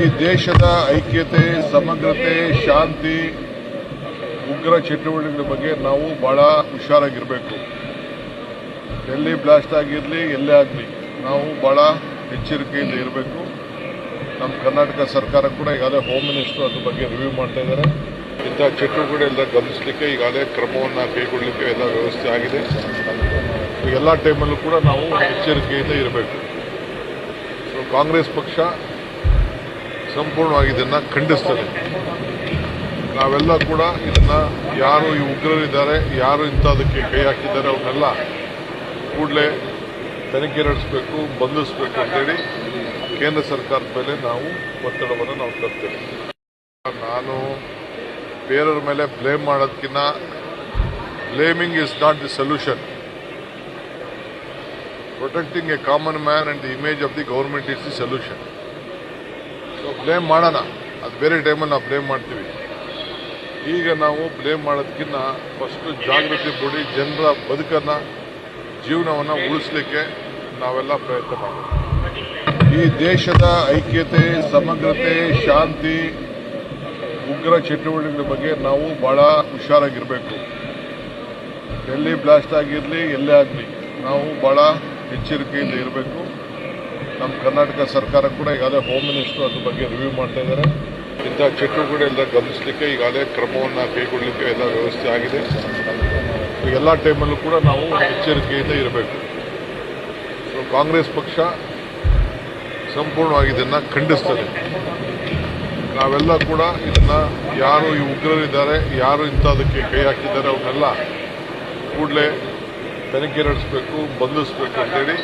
ಈ ದೇಶದ ಐಕ್ಯತೆ, ಸಮಗ್ರತೆ, ಶಾಂತಿ, ಉಗ್ರ ಚಟುವಟಿಕೆಗಳ ಬಗ್ಗೆ ನಾವು ಬಹಳ ಹುಷಾರಾಗಿರಬೇಕು. ಎಲ್ಲಿ ಬ್ಲಾಸ್ಟ್ ಆಗಿರಲಿ, ಎಲ್ಲೇ ಆಗಲಿ, ನಾವು ಬಹಳ ಎಚ್ಚರಿಕೆಯಿಂದ ಇರಬೇಕು. ನಮ್ಮ ಕರ್ನಾಟಕ ಸರ್ಕಾರ ಕೂಡ ಈಗಾಗಲೇ ಹೋಮ್ ಮಿನಿಸ್ಟರ್ ಅದ್ರ ಬಗ್ಗೆ ರಿವ್ಯೂ ಮಾಡ್ತಾ ಇದ್ದಾರೆ. ಇಂಥ ಚಟುವಟಿಕೆಗಳೆಲ್ಲ ಗಮನಿಸಲಿಕ್ಕೆ ಈಗಾಗಲೇ ಕ್ರಮವನ್ನು ಕೈಗೊಳ್ಳಲಿಕ್ಕೆ ಎಲ್ಲ ವ್ಯವಸ್ಥೆ ಆಗಿದೆ. ಎಲ್ಲ ಟೈಮಲ್ಲೂ ಕೂಡ ನಾವು ಎಚ್ಚರಿಕೆಯಿಂದ ಇರಬೇಕು. ಕಾಂಗ್ರೆಸ್ ಪಕ್ಷ ಸಂಪೂರ್ಣವಾಗಿ ಇದನ್ನು ಖಂಡಿಸ್ತದೆ. ನಾವೆಲ್ಲ ಕೂಡ ಇದನ್ನ ಯಾರು ಈ ಉಗ್ರರಿದ್ದಾರೆ, ಯಾರು ಇಂಥದಕ್ಕೆ ಕೈ ಹಾಕಿದ್ದಾರೆ ಅವನ್ನೆಲ್ಲ ಕೂಡಲೇ ತನಿಖೆ ನಡೆಸಬೇಕು, ಬಂಧಿಸಬೇಕು ಅಂತೇಳಿ ಕೇಂದ್ರ ಸರ್ಕಾರದ ಮೇಲೆ ನಾವು ಒತ್ತಡವನ್ನು ನಾವು ತರ್ತೇವೆ. ನಾನು ಬೇರೆಯವ್ರ ಮೇಲೆ ಬ್ಲೇಮ್ ಮಾಡೋದಕ್ಕಿಂತ blaming is not the solution protecting a common man and the image of the government is the solution blame ಮಾಡೋಣ. ಅದು ಬೇರೆ ಟೈಮಲ್ಲಿ ನಾವು ಬ್ಲೇಮ್ ಮಾಡ್ತೀವಿ. ಈಗ ನಾವು ಬ್ಲೇಮ್ ಮಾಡೋದಕ್ಕಿಂತ ಫಸ್ಟ್ ಜಾಗೃತಿ ಮೂಡಿ ಜನರ ಬದುಕನ್ನು, ಜೀವನವನ್ನು ಉಳಿಸ್ಲಿಕ್ಕೆ ನಾವೆಲ್ಲ ಪ್ರಯತ್ನ ಮಾಡೋಣ ಈ ದೇಶದ ಐಕ್ಯತೆ, ಸಮಗ್ರತೆ, ಶಾಂತಿ, ಉಗ್ರ ಚಟುವಟಿಕೆಗಳ ಬಗ್ಗೆ ನಾವು ಬಹಳ ಹುಷಾರಾಗಿರಬೇಕು. ಎಲ್ಲಿ ಬ್ಲಾಸ್ಟ್ ಆಗಿರಲಿ, ಎಲ್ಲೇ ಆಗಲಿ, ನಾವು ಬಹಳ ಎಚ್ಚರಿಕೆಯಿಂದ ಇರಬೇಕು. ನಮ್ಮ ಕರ್ನಾಟಕ ಸರ್ಕಾರ ಕೂಡ ಈಗಾಗಲೇ ಹೋಮ್ ಮಿನಿಸ್ಟರ್ ಅದ್ರ ಬಗ್ಗೆ ರಿವ್ಯೂ ಮಾಡ್ತಾ ಇದ್ದಾರೆ. ಇಂಥ ಚಟುವಟಿಕೆಗಳೆಲ್ಲ ಗಮನಿಸಲಿಕ್ಕೆ ಈಗಾಗಲೇ ಕ್ರಮವನ್ನು ಕೈಗೊಳ್ಳಲಿಕ್ಕೆ ಎಲ್ಲ ವ್ಯವಸ್ಥೆ ಆಗಿದೆ. ಎಲ್ಲ ಟೈಮಲ್ಲೂ ಕೂಡ ನಾವು ಎಚ್ಚರಿಕೆಯಿಂದ ಇರಬೇಕು. ಸೊ ಕಾಂಗ್ರೆಸ್ ಪಕ್ಷ ಸಂಪೂರ್ಣವಾಗಿ ಇದನ್ನು ಖಂಡಿಸ್ತದೆ. ನಾವೆಲ್ಲ ಕೂಡ ಇದನ್ನು ಯಾರು ಈ ಉಗ್ರರಿದ್ದಾರೆ, ಯಾರು ಇಂಥದಕ್ಕೆ ಕೈ ಹಾಕಿದ್ದಾರೆ ಅವನ್ನೆಲ್ಲ ಕೂಡಲೇ ತನಿಖೆ ನಡೆಸಬೇಕು, ಬಂಧಿಸಬೇಕು ಅಂತೇಳಿ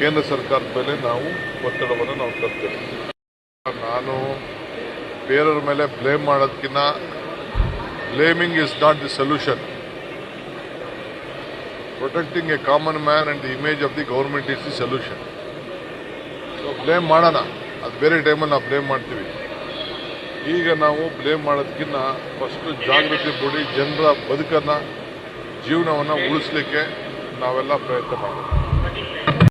ಕೇಂದ್ರ ಸರ್ಕಾರದ ಮೇಲೆ ನಾವು ಒತ್ತಡವನ್ನು ನಾವು ತರ್ತೇವೆ. ನಾನು ಬೇರೆಯವ್ರ ಮೇಲೆ ಬ್ಲೇಮ್ ಮಾಡೋದಕ್ಕಿಂತ blaming is not the solution protecting a common man and the image of the government is the solution so blame ಮಾಡೋಣ. ಅದು ಬೇರೆ ಟೈಮಲ್ಲಿ ನಾವು ಬ್ಲೇಮ್ ಮಾಡ್ತೀವಿ. ಈಗ ನಾವು ಬ್ಲೇಮ್ ಮಾಡೋದಕ್ಕಿಂತ ಫಸ್ಟ್ ಜಾಗೃತಿ ಮೂಡಿ ಜನರ ಬದುಕನ್ನು ಜೀವನವನ್ನು ಉಳಿಸ್ಲಿಕ್ಕೆ ನಾವೆಲ್ಲ ಪ್ರಯತ್ನ ಮಾಡಬೇಕು